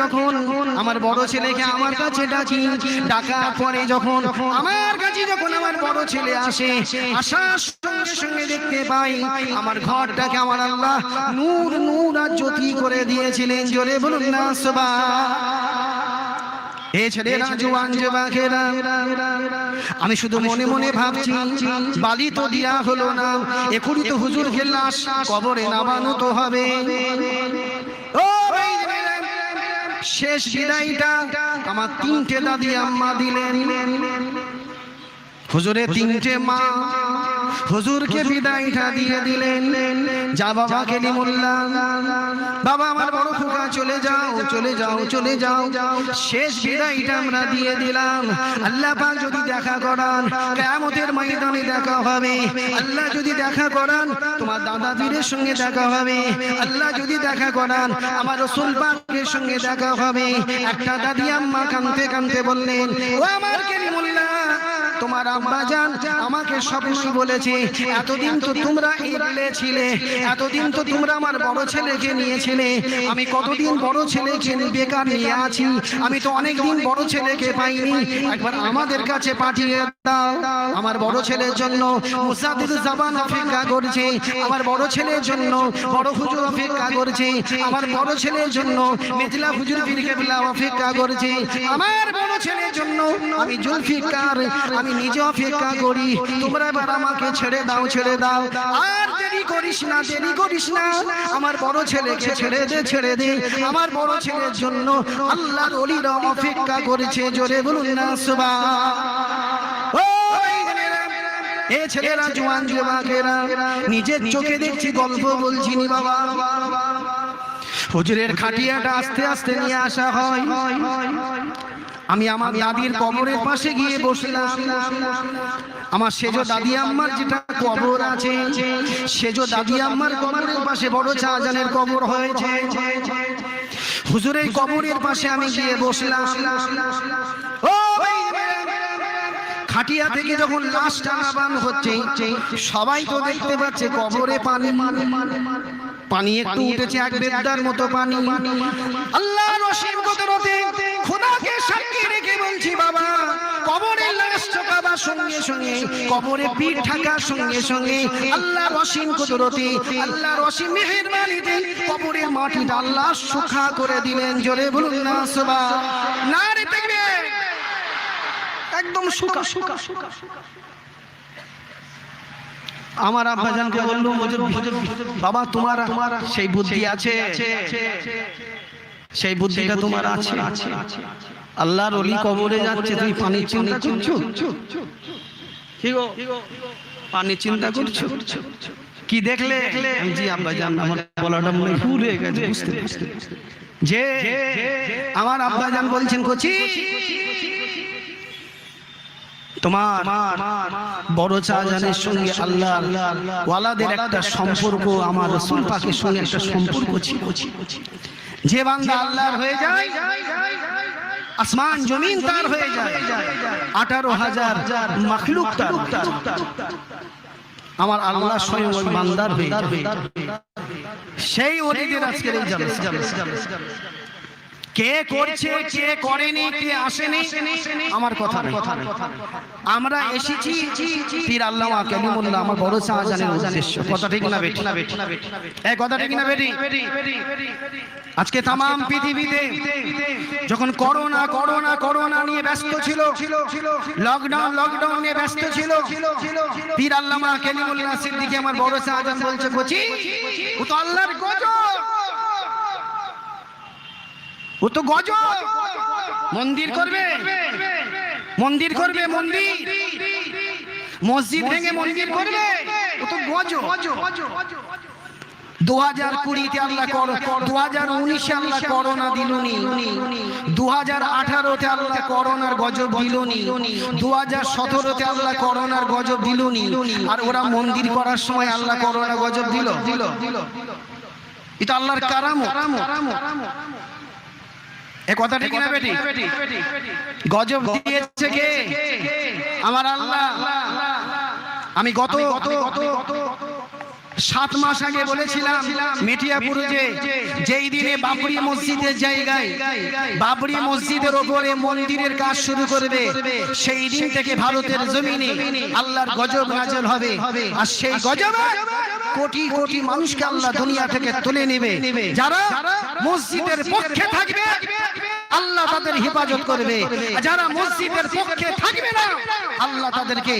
যখন আমার বড় ছেলেকে আমার কাছে ডাকি, ডাকার পরে যখন আমার কাছে যখন আমার বড় ছেলে আসে, আসার সঙ্গে সঙ্গে দেখতে পাই আমার ঘরটাকে আমার আল্লাহ নূর নূর আর জ্যোতি করে দিয়েছিলেন। জোরে বলুন না সবা এ আমি শুধু মনে মনে ভাবছি, বালি তো দিয়া হলো না এখনই তো হুজুর লাশ কবরে নামানো তো হবে। শেষ বিদায়টা আমার তিনটে দাদি আম্মা দিলেন। হুজুরে তিনটে মা হুজুরকে বিদায়টা দিয়ে দিলেন। যা বাবা কেলিমুল্লাহ। বাবা আমার বড় খোকা চলে যাও চলে যাও চলে যাও শেষ বিদায়টা আমরা দিয়ে দিলাম। আল্লাহ পাক যদি দেখা করান কিয়ামতের ময়দানে দেখা হবে। আল্লাহ যদি দেখা করান তোমার দাদা পীরের সঙ্গে দেখা হবে। আল্লাহ যদি দেখা করান আমার রসুল পাকের সঙ্গে দেখা হবে। একটা দাদি আম্মা কানতে কানতে বললেন ও আমার কেলিমুল্লাহ তোমার আম্মা জান আমাকে স্বপ্নই বলেছে এতদিন তো তোমরা ইবলে ছিলে এতদিন তো তোমরা আমার বড় ছেলেকে নিয়েছিলে আমি কতদিন বড় ছেলেকে বেকার নিয়ে আছি আমি তো অনেক দিন বড় ছেলেকে পাইনি একবার আমাদের কাছে পাঠিয়ে দাও আমার বড় ছেলের জন্য মুসাদির জাবান অপেক্ষা করছে আমার বড় ছেলের জন্য বড় হুজুর অপেক্ষা করছে আমার বড় ছেলের জন্য মেজলা হুজুর পীর কেবলা অপেক্ষা করছে আমার বড় ছেলের জন্য আমি জুলফিকার আমি নিজে অপেক্ষা করি। তোমরা এবার আমাকে ছেড়ে দাও ছেড়ে দাও। আর দেরি করিস না, দেরি করিস না। আমার বড় ছেলেকে ছেড়ে দে ছেড়ে দে। আমার বড় ছেলের জন্য আল্লাহর অলিরা অপেক্ষা করেছে। জোরে বলুন না সুবা এ ছেলেরা জোয়ান যুবকেরা নিজের চোখে দেখছি গল্প বলছি বাবা। হুজুরের খাটিয়াটা আস্তে আস্তে নিয়ে আসা হয়। আমি আমার দাদির কবরের পাশে গিয়ে বসলাম। আমার সেজ দাদি আম্মার যেটা কবর আছে সেজ দাদি আম্মার কবরের পাশে বড় শাহজানের কবর হয়েছে। হুজুরের কবরের পাশে আমি গিয়ে বসলাম। ও খাটিয়া থেকে যখন লাশ টানাবান হচ্ছে সবাই তো দেখতে পাচ্ছে কবরে পানি। পানি একটু উঠেছে এক বেদার মতো পানি। আল্লাহ রসিম কদরতে খোদাকে সাক্ষী রেখে বলছি বাবা কবরের লাশ চকাবার সঙ্গে সঙ্গে কবরে পিঠ ঢাকার সঙ্গে সঙ্গে আল্লাহ রসিম কদরতে আল্লাহ রসিম মেহেরবানিতে কবরের মাটিটা আল্লাহ সুখা করে দিলেন। জোরে বলুন না সবা না রে দেখবে একদম সুখা সুখা সুখা। আমার আব্বাজানকে বলল বাবা, তোমার সেই বুদ্ধি আছে। সেই বুদ্ধিটা তোমার আছে। আল্লাহর অলি কবরে যাচ্ছে, তুমি পানির চিন্তা করছ? পানির চিন্তা করছ? কি দেখলে? জি আব্বা জান, আমার বলাটা মনে ঘুরে গেছে, বুঝতে যে, আমার আব্বা জান বলছেন, কোচি তোমার বড় চাজানের সঙ্গে আল্লাহ ওয়ালাদের একটা সম্পর্ক, আমার রসুল সঙ্গে একটা সম্পর্ক যে বান্দা আল্লাহর হয়ে যায়, আসমান, জমিন তার হয়ে যায়, আঠারো হাজার মাখলুক তার আমার আল্লাহ স্বয়ং ওই বান্দার হয়ে সেই অলিদের আজকের কে করছে কে করেনি কে আসেনি আমার কথা নেই। আমরা এসেছি পীর আল্লামা কালিমুল্লাহ আমার বড় শাহজানের উদ্দেশ্য। কথা ঠিক না বেটি? এই কথা ঠিক না বেটি? আজকে তামাম পৃথিবীতে যখন করোনা করোনা করোনা নিয়ে ব্যস্ত ছিল লকডাউন লকডাউন নিয়ে ব্যস্ত ছিল। পীর আল্লামা কালিমুল্লাহ সিদ্দিকী আমার বড় শাহজান বলছে কোচি ও তো আল্লাহর গজব ও তো গজ। মন্দির করবে। মন্দির করবে মন্দির মসজিদ ভেঙে মন্দির করবে। ও তো গজ। দু হাজার কুড়িতে আল্লাহ দু হাজার উনিশে আল্লাহ করোনা দিলুনি। দু হাজার আঠারোতে আল্লাহ করোনার গজব দিলুনি। দু হাজার সতেরোতে আল্লাহ করোনার গজব দিলুনি। আর ওরা মন্দির করার সময় আল্লাহ করোনা গজব দিল। দিল এটা আল্লাহর কারামো এ কথা ঠিক বেটি? গজব দিয়েছে কে? আমার আল্লাহ। আমি গত সাত মাস আগে বলেছিলাম মেটিয়াপুর যে যেই দিনে বাবরি মসজিদের জায়গায় বাবরি মসজিদের ওপরে মন্দিরের কাজ শুরু করবে সেই দিন থেকে ভারতের জমিনে আল্লাহর গজব নাজল হবে। আর সেই গজবে কোটি কোটি মানুষকে আল্লাহ দুনিয়া থেকে তুলে নেবে। যারা মসজিদের পক্ষে থাকবে আল্লাহ তাদের হেফাজত করবে। যারা মসজিদের পক্ষে থাকবে না আল্লাহ তাদেরকে